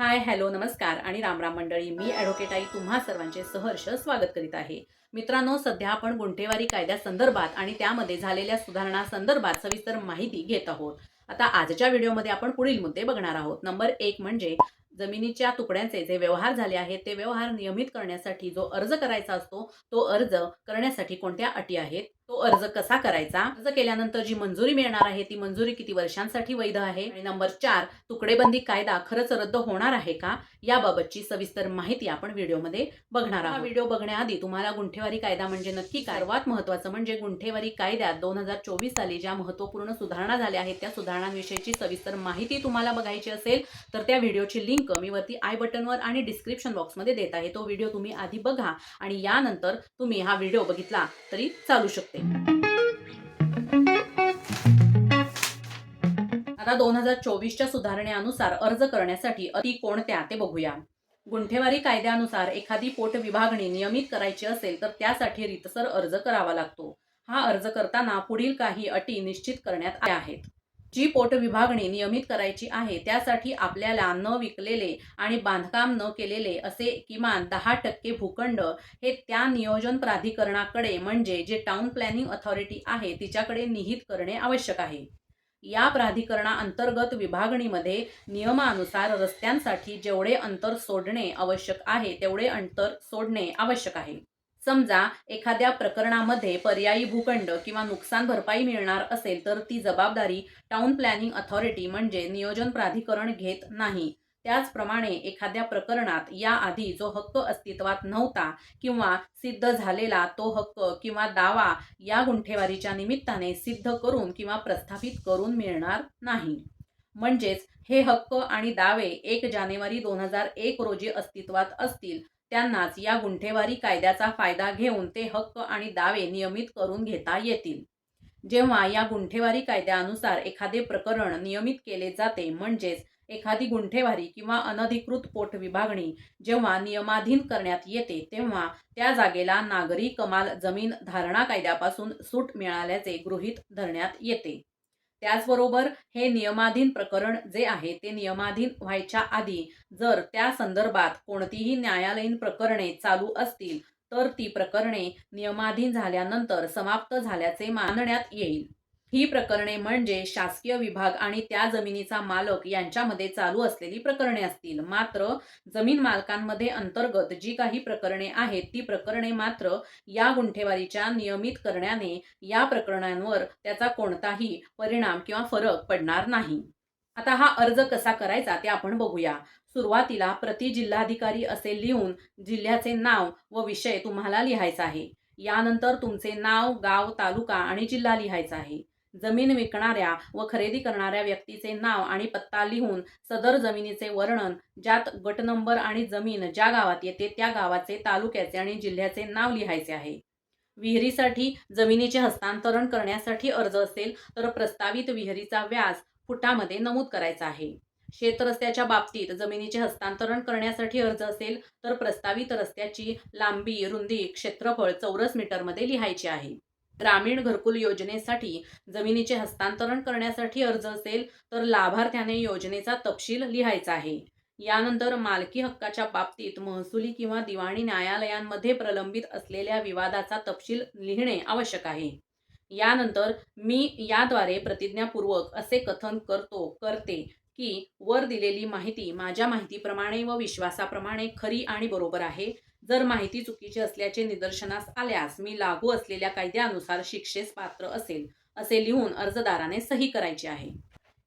Hi hello नमस्कार आणि रामराम मंडळी मी ॲडव्होकेट आई तुम्हा सर्वांचे सहर्ष स्वागत करीत आहे. मित्रांनो सध्या आपण गुंठेवारी कायद्यासंदर्भात आणि त्यामध्ये झालेल्या सुधारणा संदर्भात सविस्तर माहिती घेत आहोत. आता आजच्या व्हिडिओमध्ये आपण पुढील मुद्दे बघणार आहोत. नंबर एक म्हणजे जमिनीच्या तुकड्यांचे जे व्यवहार झाले आहेत ते व्यवहार नियमित करण्यासाठी जो अर्ज करायचा असतो तो अर्ज करण्यासाठी कोणत्या अटी आहेत? तो अर्ज कसा करायचा? अर्ज केल्यानंतर जी मंजुरी मिळणार आहे ती मंजुरी किती वर्षांसाठी वैध आहे? आणि नंबर चार तुकडेबंदी कायदा खरंच रद्द होणार आहे का? याबाबतची सविस्तर माहिती आपण व्हिडिओमध्ये बघणार आहोत. हा व्हिडिओ बघण्याआधी तुम्हाला गुंठेवारी कायदा म्हणजे नक्की काय? सर्वात महत्त्वाचं म्हणजे गुंठेवारी कायद्यात दोन हजार चोवीस साली ज्या महत्त्वपूर्ण सुधारणा झाल्या आहेत त्या सुधारणांविषयीची सविस्तर माहिती तुम्हाला बघायची असेल तर त्या व्हिडिओची लिंक मी वरती आय बटनवर आणि डिस्क्रिप्शन बॉक्समध्ये देत आहे. तो व्हिडिओ तुम्ही आधी बघा आणि यानंतर तुम्ही हा व्हिडिओ बघितला तरी चालू शकते. आता दोन हजार चोवीसच्या सुधारणेनुसार अर्ज करण्यासाठी अटी कोणत्या ते बघूया. गुंठेवारी कायद्यानुसार एखादी पोट विभागणी नियमित करायची असेल तर त्यासाठी रीतसर अर्ज करावा लागतो. हा अर्ज करताना पुढील काही अटी निश्चित करण्यात आल्या आहेत. जी पोट विभागणी नियमित करायची आहे त्यासाठी आपल्याला न विकलेले आणि बांधकाम न केलेले असे किमान दहा टक्के भूखंड हे त्या नियोजन प्राधिकरणाकडे म्हणजे जे टाउन प्लॅनिंग अथॉरिटी आहे तिच्याकडे निहित करणे आवश्यक आहे. या प्राधिकरणाअंतर्गत विभागणीमध्ये नियमानुसार रस्त्यांसाठी जेवढे अंतर सोडणे आवश्यक आहे तेवढे अंतर सोडणे आवश्यक आहे. समजा एखाद्या प्रकरणामध्ये पर्यायी भूखंड किंवा नुकसान भरपाई मिळणार असेल तर ती जबाबदारी टाउन प्लॅनिंग अथॉरिटी म्हणजे नियोजन प्राधिकरण घेत नाही. त्याचप्रमाणे एखाद्या प्रकरणात याआधी जो हक्क अस्तित्वात नव्हता किंवा सिद्ध झालेला तो हक्क किंवा दावा या गुंठेवारीच्या निमित्ताने सिद्ध करून किंवा प्रस्थापित करून मिळणार नाही. म्हणजेच हे हक्क आणि दावे एक जानेवारी दोन हजार एक रोजी अस्तित्वात असतील त्यांनाच या गुंठेवारी कायद्याचा फायदा घेऊन ते हक्क आणि दावे नियमित करून घेता येतील. जेव्हा या गुंठेवारी कायद्यानुसार एखादे प्रकरण नियमित केले जाते म्हणजेच एखादी गुंठेवारी किंवा अनधिकृत पोट विभागणी जेव्हा नियमाधीन करण्यात येते तेव्हा त्या जागेला नागरी कमाल जमीन धारणा कायद्यापासून सूट मिळाल्याचे गृहीत धरण्यात येते. त्याचबरोबर हे नियमाधीन प्रकरण जे आहे ते नियमाधीन व्हायच्या आधी जर त्या संदर्भात कोणतीही न्यायालयीन प्रकरणे चालू असतील तर ती प्रकरणे नियमाधीन झाल्यानंतर समाप्त झाल्याचे मानण्यात येईल. ही प्रकरणे म्हणजे शासकीय विभाग आणि त्या जमिनीचा मालक यांच्यामध्ये चालू असलेली प्रकरणे असतील. मात्र जमीन मालकांमध्ये अंतर्गत जी काही प्रकरणे आहेत ती प्रकरणे मात्र या गुंठेवारीच्या नियमित करण्याने या प्रकरणांवर त्याचा कोणताही परिणाम किंवा फरक पडणार नाही. आता हा अर्ज कसा करायचा ते आपण बघूया. सुरुवातीला प्रति जिल्हाधिकारी असे लिहून जिल्ह्याचे नाव व विषय तुम्हाला लिहायचा आहे. यानंतर तुमचे नाव गाव तालुका आणि जिल्हा लिहायचा आहे. जमीन विकणाऱ्या व खरेदी करणाऱ्या व्यक्तीचे नाव आणि पत्ता लिहून सदर जमिनीचे वर्णन ज्यात गट नंबर आणि जमीन ज्या गावात येते त्या गावाचे तालुक्याचे आणि जिल्ह्याचे नाव लिहायचे आहे. विहिरीसाठी जमिनीचे हस्तांतरण करण्यासाठी अर्ज असेल तर प्रस्तावित विहिरीचा व्यास फुटामध्ये नमूद करायचा आहे. शेतरस्त्याच्या बाबतीत जमिनीचे हस्तांतरण करण्यासाठी अर्ज असेल तर प्रस्तावित रस्त्याची लांबी रुंदी क्षेत्रफळ चौरस मीटरमध्ये लिहायची आहे. ग्रामीण घरकुल योजनेसाठी जमिनीचे हस्तांतरण करण्यासाठी अर्ज असेल तर लाभार्थ्याने योजनेचा तपशील लिहायचा आहे. यानंतर मालकी हक्काच्या बाबतीत महसुली किंवा दिवाणी न्यायालयांमध्ये प्रलंबित असलेल्या विवादाचा तपशील लिहिणे आवश्यक आहे. यानंतर मी याद्वारे प्रतिज्ञापूर्वक असे कथन करतो करते की वर दिलेली माहिती माझ्या माहितीप्रमाणे व विश्वासाप्रमाणे खरी आणि बरोबर आहे. जर माहिती चुकीची असल्याचे निदर्शनास आल्यास मी लागू असलेल्या कायद्यानुसार शिक्षेस पात्र असेल असे लिहून अर्जदाराने सही करायची आहे.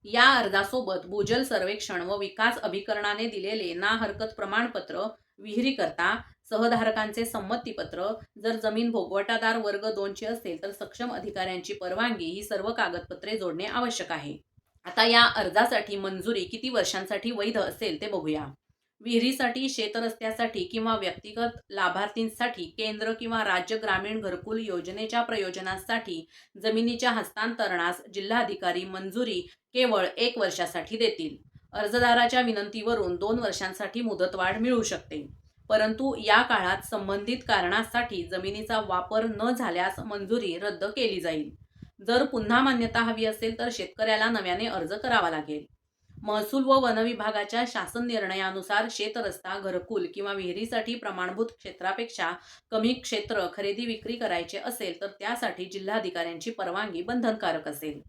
या अर्जासोबत भूजल सर्वेक्षण व विकास अभिकरणाने दिलेले ना हरकत प्रमाणपत्र विहिरीकरता सहधारकांचे संमतीपत्र जर जमीन भोगवटादार वर्ग दोनची असेल तर सक्षम अधिकाऱ्यांची परवानगी ही सर्व कागदपत्रे जोडणे आवश्यक आहे. आता या अर्जासाठी मंजुरी किती वर्षांसाठी वैध असेल ते बघूया. विहिरीसाठी शेतरस्त्यासाठी किंवा व्यक्तिगत लाभार्थींसाठी केंद्र किंवा राज्य ग्रामीण घरकुल योजनेच्या प्रयोजनासाठी जमिनीच्या हस्तांतरणास जिल्हाधिकारी मंजुरी केवळ एक वर्षासाठी देतील. अर्जदाराच्या विनंतीवरून दोन वर्षांसाठी मुदतवाढ मिळू शकते. परंतु या काळात संबंधित कारणासाठी जमिनीचा वापर न झाल्यास मंजुरी रद्द केली जाईल. जर पुन्हा मान्यता हवी असेल तर शेतकऱ्याला नव्याने अर्ज करावा लागेल. महसूल व वन विभागाच्या शासन निर्णयानुसार शेतरस्ता घरकुल किंवा विहिरीसाठी प्रमाणभूत क्षेत्रापेक्षा कमी क्षेत्र खरेदी विक्री करायचे असेल तर त्यासाठी जिल्हाधिकाऱ्यांची परवानगी बंधनकारक असेल.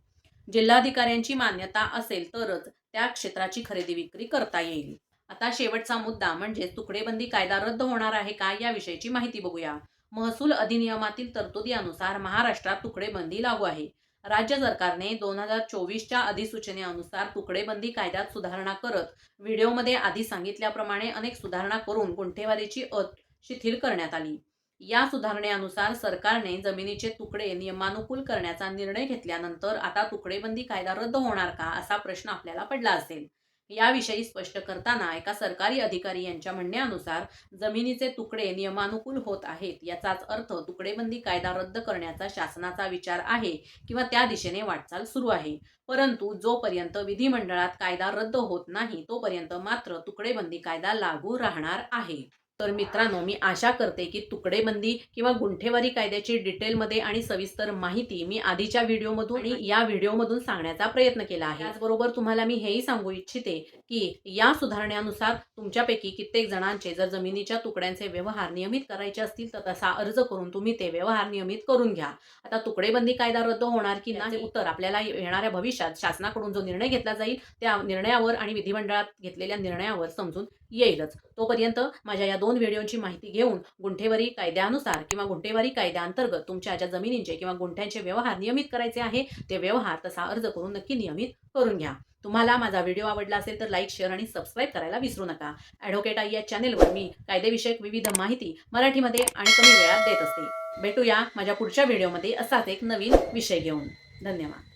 जिल्हाधिकाऱ्यांची मान्यता असेल तरच त्या क्षेत्राची खरेदी विक्री करता येईल. आता शेवटचा मुद्दा म्हणजे तुकडेबंदी कायदा रद्द होणार आहे का याविषयीची माहिती बघूया. महसूल अधिनियमातील तरतुदीनुसार महाराष्ट्रात तुकडेबंदी लागू आहे. राज्य सरकारने दोन हजार चोवीसच्या अधिसूचनेनुसार तुकडेबंदी कायद्यात सुधारणा करत व्हिडिओमध्ये आधी सांगितल्याप्रमाणे अनेक सुधारणा करून गुंठेवारीची अट शिथिल करण्यात आली. या सुधारणेनुसार सरकारने जमिनीचे तुकडे नियमानुकूल करण्याचा निर्णय घेतल्यानंतर आता तुकडेबंदी कायदा रद्द होणार का असा प्रश्न आपल्याला पडला असेल. याविषयी स्पष्ट करताना एका सरकारी अधिकारी यांच्या म्हणण्यानुसार जमिनीचे तुकडे नियमानुकूल होत आहेत. याचाच अर्थ तुकडेबंदी कायदा रद्द करण्याचा शासनाचा विचार आहे किंवा त्या दिशेने वाटचाल सुरू आहे. परंतु जोपर्यंत विधिमंडळात कायदा रद्द होत नाही तोपर्यंत मात्र तुकडेबंदी कायदा लागू राहणार आहे. तर मित्रांनो मी आशा करते की तुकडेबंदी किंवा गुंठेवारी कायद्याची डिटेलमध्ये आणि सविस्तर माहिती मी आधीच्या व्हिडिओमधून आणि या व्हिडिओमधून सांगण्याचा प्रयत्न केला आहे. त्याचबरोबर तुम्हाला मी हेही सांगू इच्छिते की या सुधारण्यानुसार तुमच्यापैकी कित्येक जणांचे जर जमिनीच्या तुकड्यांचे व्यवहार नियमित करायचे असतील तर तसा अर्ज करून तुम्ही ते व्यवहार नियमित करून घ्या. आता तुकडेबंदी कायदा रद्द होणार की नाही उत्तर आपल्याला येणाऱ्या भविष्यात शासनाकडून जो निर्णय घेतला जाईल त्या निर्णयावर आणि विधिमंडळात घेतलेल्या निर्णयावर समजून येईलच. तोपर्यंत माझ्या या दोन व्हिडिओची माहिती घेऊन गुंठेवारी कायद्यानुसार किंवा गुंठेवारी कायद्याअंतर्गत तुमच्या ज्या जमिनींचे किंवा गुंठ्यांचे व्यवहार नियमित करायचे आहे ते व्यवहार तसा अर्ज करून नक्की नियमित करून घ्या. तुम्हाला माझा व्हिडिओ आवडला असेल तर लाईक शेअर आणि सबस्क्राईब करायला विसरू नका. ॲडव्होकेट आई या चॅनेलवर मी कायदेविषयक विविध माहिती मराठीमध्ये आणि कमी वेळात देत असते. भेटूया माझ्या पुढच्या व्हिडिओमध्ये असाच एक नवीन विषय घेऊन. धन्यवाद.